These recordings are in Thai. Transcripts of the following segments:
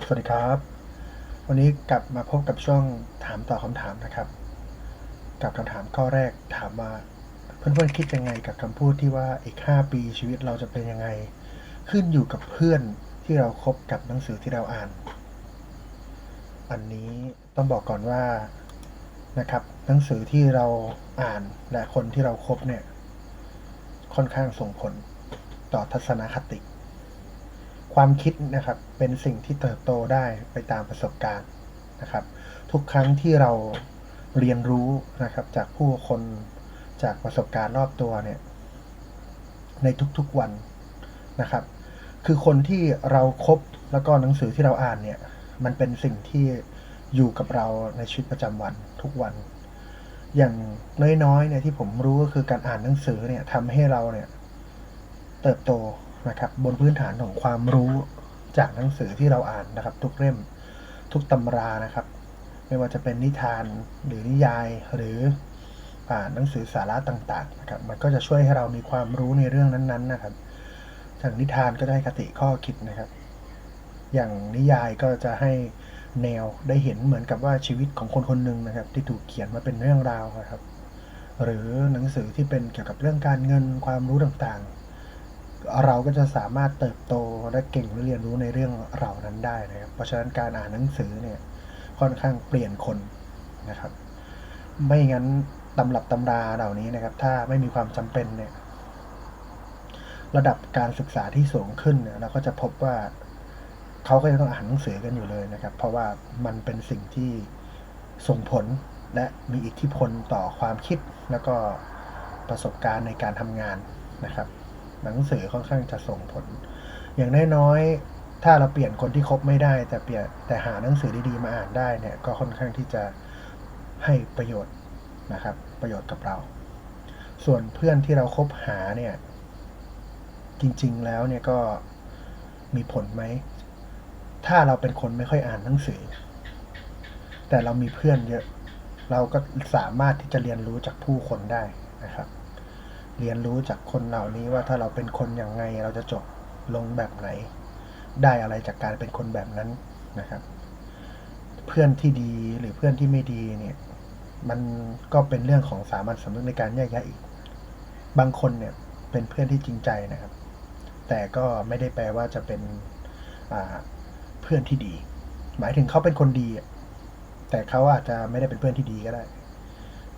สวัสดีครับ วันนี้กลับมาพบกับช่วงถามตอบคำถามนะครับ กับคำถามข้อแรกถามว่าเพื่อนๆคิดยังไงกับคำพูดที่ว่าอีก5ปีชีวิตเราจะเป็นยังไง ขึ้นอยู่กับเพื่อนที่เราครบกับหนังสือที่เราอ่าน อันนี้ต้องบอกก่อนว่านะครับหนังสือที่เราอ่านและคนที่เราครบเนี่ยค่อนข้างส่งผลต่อทัศนคติ ความคิดนะครับเป็นสิ่งที่เติบโตได้ไปตามประสบการณ์นะครับ ทุกครั้งที่เราเรียนรู้นะครับจากผู้คนจากประสบการณ์รอบตัวเนี่ยในทุกๆวันนะครับ คือคนที่เราครบแล้วก็หนังสือที่เราอ่านเนี่ยมันเป็นสิ่งที่อยู่กับเราในชีวิตประจำวันทุกวัน อย่างน้อยๆเนี่ยที่ผมรู้ก็คือการอ่านหนังสือเนี่ยทำให้เราเนี่ยเติบโต นะครับ บนพื้นฐานของความรู้จากหนังสือที่เราอ่านนะครับ ทุกเล่มทุกตำรานะครับ ไม่ว่าจะเป็นนิทานหรือนิยายหรือหนังสือสาระต่างๆนะครับ มันก็จะช่วยให้เรามีความรู้ในเรื่องนั้นๆนะครับอย่างนิทานก็ได้คติข้อคิดนะครับ อย่างนิยายก็จะให้แนวได้เห็นเหมือนกับว่าชีวิตของคนคนหนึ่งนะครับ ที่ถูกเขียนมาเป็นเรื่องราวนะครับ หรือหนังสือที่เป็นเกี่ยวกับเรื่องการเงินความรู้ต่างๆ เราก็จะสามารถเติบโตและเก่งและเรียนรู้ในเรื่องเหล่านั้นได้นะครับ เพราะฉะนั้นการอ่านหนังสือเนี่ยค่อนข้างเปลี่ยนคนนะครับ ไม่งั้นตำรับตำราเหล่านี้นะครับ ถ้าไม่มีความจำเป็นเนี่ยระดับการศึกษาที่สูงขึ้นเนี่ยเราก็จะพบว่าเขาก็ยังต้องอ่านหนังสือกันอยู่เลยนะครับ เพราะว่ามันเป็นสิ่งที่ส่งผลและมีอิทธิพลต่อความคิดแล้วก็ประสบการณ์ในการทำงานนะครับ หนังสือค่อนข้างจะส่งผล อย่างน้อยๆถ้าเราเปลี่ยนคนที่คบไม่ได้ แต่เปลี่ยนแต่หาหนังสือดีๆมาอ่านได้เนี่ยก็ค่อนข้างที่จะให้ประโยชน์นะครับ ประโยชน์กับเรา ส่วนเพื่อนที่เราคบหาเนี่ยจริง ๆ แล้วเนี่ยก็มีผลไหม ถ้าเราเป็นคนไม่ค่อยอ่านหนังสือ แต่เรามีเพื่อนเยอะ เราก็สามารถที่จะเรียนรู้จากผู้คนได้นะครับ เรียนรู้จากคนเหล่านี้ว่าถ้าเราเป็นคนอย่างไง เราจะจบลงแบบไหน ได้อะไรจากการเป็นคนแบบนั้นนะครับ เพื่อนที่ดีหรือเพื่อนที่ไม่ดีเนี่ย มันก็เป็นเรื่องของสามัญสำนึกในการแยกแยะอีก บางคนเนี่ยเป็นเพื่อนที่จริงใจนะครับ แต่ก็ไม่ได้แปลว่าจะเป็นเพื่อนที่ดี หมายถึงเขาเป็นคนดีแต่เขาอาจจะไม่ได้เป็นเพื่อนที่ดีก็ได้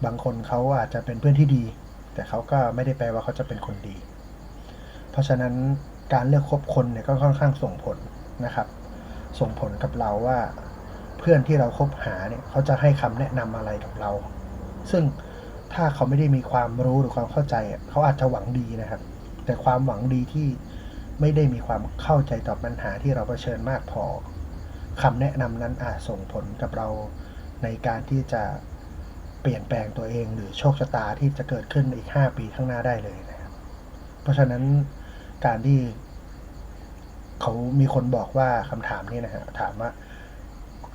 บางคนเขาอาจจะเป็นเพื่อนที่ดี แต่เขาก็ไม่ได้แปลว่าเขาจะเป็นคนดี เพราะฉะนั้นการเลือกคบคนเนี่ยก็ค่อนข้างส่งผลนะครับ ส่งผลกับเราว่า เพื่อนที่เราคบหาเนี่ยเขาจะให้คำแนะนำอะไรกับเรา ซึ่งถ้าเขาไม่ได้มีความรู้หรือความเข้าใจเขาอาจจะหวังดีนะครับ แต่ความหวังดีที่ไม่ได้มีความเข้าใจต่อปัญหาที่เราเผชิญมากพอคำแนะนำนั้นอาจส่งผลกับเราในการที่จะ เปลี่ยนแปลงตัวเองหรือโชคชะตาที่จะเกิดขึ้นอีก 5 ปีข้างหน้าได้เลยนะครับ เพราะฉะนั้นการที่เขามีคนบอกว่าคำถามนี้นะฮะถามว่า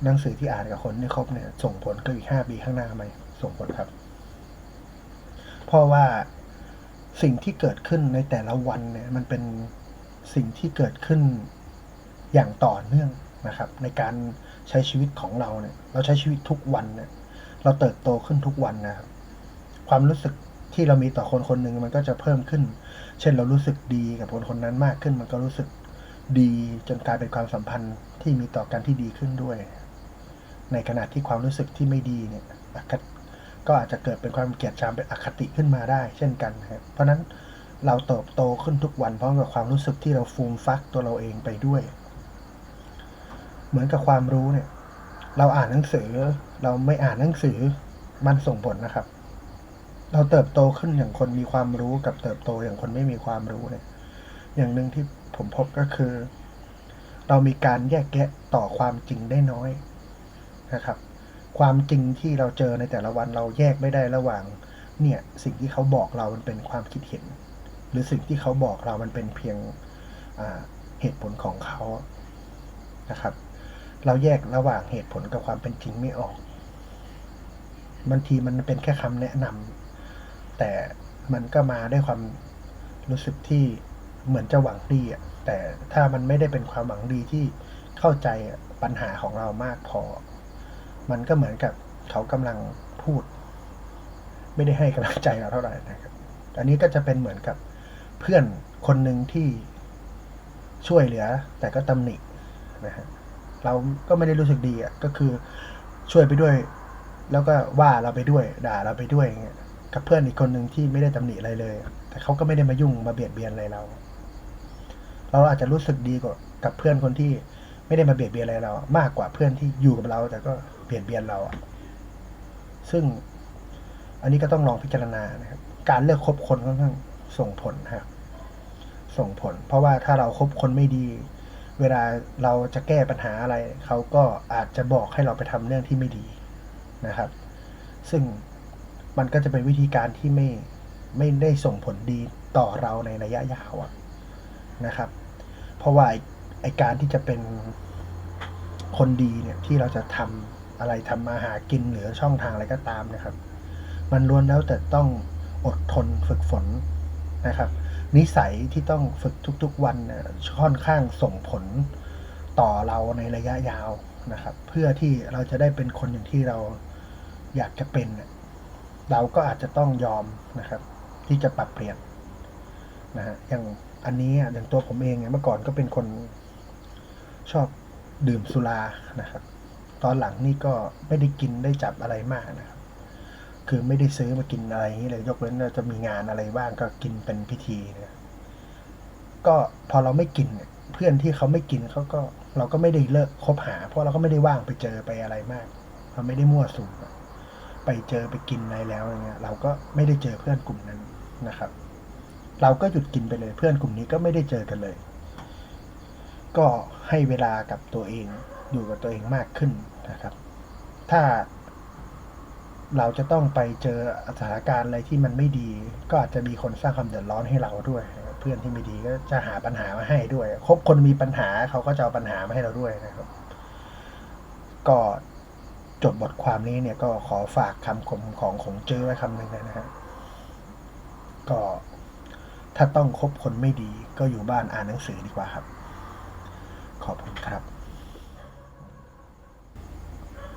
หนังสือที่อ่านกับคนที่คบเนี่ย ส่งผลกับอีก5ปีข้างหน้าไหมส่งผลครับ เพราะว่าสิ่งที่เกิดขึ้นในแต่ละวันเนี่ย มันเป็นสิ่งที่เกิดขึ้นอย่างต่อเนื่องนะครับ ในการใช้ชีวิตของเราเนี่ย เราใช้ชีวิตทุกวันเนี่ย เราเติบโตขึ้นทุกวันนะครับ ความรู้สึกที่เรามีต่อคนคนหนึ่งมันก็จะเพิ่มขึ้น เช่นเรารู้สึกดีกับคนคนนั้นมากขึ้น มันก็รู้สึกดีจนกลายเป็นความสัมพันธ์ที่มีต่อกันที่ดีขึ้นด้วย ในขณะที่ความรู้สึกที่ไม่ดีเนี่ยก็อาจจะเกิดเป็นความเกลียดชังเป็นอคติขึ้นมาได้ เช่นกันครับเพราะฉะนั้นเราเติบโตขึ้นทุกวันพร้อมกับความรู้สึกที่เราฟูมฟักตัวเราเองไปด้วย เหมือนกับความรู้เนี่ย เราอ่านหนังสือ เราไม่อ่านหนังสือ มันส่งผลนะครับ เราเติบโตขึ้นอย่างคนมีความรู้กับเติบโตอย่างคนไม่มีความรู้เนี่ย อย่างหนึ่งที่ผมพบก็คือ เรามีการแยกแยะต่อความจริงได้น้อยนะครับ ความจริงที่เราเจอในแต่ละวันเราแยกไม่ได้ระหว่าง เนี่ย สิ่งที่เขาบอกเรามันเป็นความคิดเห็น หรือสิ่งที่เขาบอกเรามันเป็นเพียงเหตุผลของเขานะครับ เราแยกระหว่างเหตุผลกับความเป็นจริงไม่ออก บางทีมันเป็นแค่คำแนะนำแต่มันก็มาด้วยความรู้สึกที่เหมือนจะหวังดีอะแต่ถ้ามันไม่ได้เป็นความหวังดีที่เข้าใจปัญหาของเรามากพอ มันก็เหมือนกับเขากำลังพูด ไม่ได้ให้กำลังใจเราเท่าไหร่นะครับ อันนี้ก็จะเป็นเหมือนกับเพื่อนคนหนึ่งที่ช่วยเหลือ แต่ก็ตำหนินะฮะ เราก็ไม่ได้รู้สึกดีอะก็คือช่วยไปด้วย แล้วก็ว่าเราไปด้วย ด่าเราไปด้วยอย่างเงี้ยกับเพื่อนอีกคนหนึ่งที่ไม่ได้ตำหนิอะไรเลย แต่เขาก็ไม่ได้มายุ่งมาเบียดเบียนอะไรเรา เราอาจจะรู้สึกดีกว่ากับเพื่อนคนที่ไม่ได้มาเบียดเบียนอะไรเรา มากกว่าเพื่อนที่อยู่กับเรา แต่ก็เบียดเบียนเราอะซึ่งอันนี้ก็ต้องลองพิจารณานะครับ การเลือกคบคนค่อนข้างส่งผลครับส่งผล เพราะว่าถ้าเราคบคนไม่ดี เวลาเราจะแก้ปัญหาอะไร เขาก็อาจจะบอกให้เราไปทำเรื่องที่ไม่ดีนะครับ ซึ่งมันก็จะเป็นวิธีการที่ไม่ไม่ได้ส่งผลดีต่อเราในระยะยาวนะครับ เพราะว่าไอ้ไอการที่จะเป็นคนดีเนี่ยที่เราจะทำอะไรทำมาหากินหรือช่องทางอะไรก็ตามนะครับ มันล้วนแล้วแต่ต้องอดทนฝึกฝน นะครับ นิสัยที่ต้องฝึกทุกๆวันค่อนข้างส่งผลต่อเราในระยะยาวนะครับ เพื่อที่เราจะได้เป็นคนอย่างที่เราอยากจะเป็น เราก็อาจจะต้องยอมนะครับ ที่จะปรับเปลี่ยนนะฮะอย่างอันนี้อย่างตัวผมเองเมื่อก่อนก็เป็นคนชอบดื่มสุรานะครับ ตอนหลังนี่ก็ไม่ได้กินได้จับอะไรมากนะครับ คือไม่ได้ซื้อมากินอะไรอย่างนี้เลยยกเว้นว่าจะมีงานอะไรบ้างก็กินเป็นพิธีเนี่ยก็พอเราไม่กินเนี่ยเพื่อนที่เขาไม่กินเขาก็เราก็ไม่ได้เลิกคบหา เพราะเราก็ไม่ได้ว่างไปเจอไปอะไรมาก เราไม่ได้มั่วสุมไปเจอไปกินอะไรแล้วอย่างเงี้ย เราก็ไม่ได้เจอเพื่อนกลุ่มนั้นนะครับ เราก็หยุดกินไปเลยเพื่อนกลุ่มนี้ก็ไม่ได้เจอกันเลย ก็ให้เวลากับตัวเองอยู่กับตัวเองมากขึ้นนะครับ ถ้า เราจะต้องไปเจอสถานการณ์อะไรที่มันไม่ดี ก็อาจจะมีคนสร้างความเดือดร้อนให้เราด้วย เพื่อนที่ไม่ดีก็จะหาปัญหามาให้ด้วย คบคนมีปัญหาเขาก็จะเอาปัญหามาให้เราด้วยนะครับ ก็จบบทความนี้เนี่ยก็ขอฝากคำคมของของเจอไว้คำหนึ่งนะฮะก็ถ้าต้องคบคนไม่ดีก็อยู่บ้านอ่านหนังสือดีกว่าครับ ขอบคุณครับ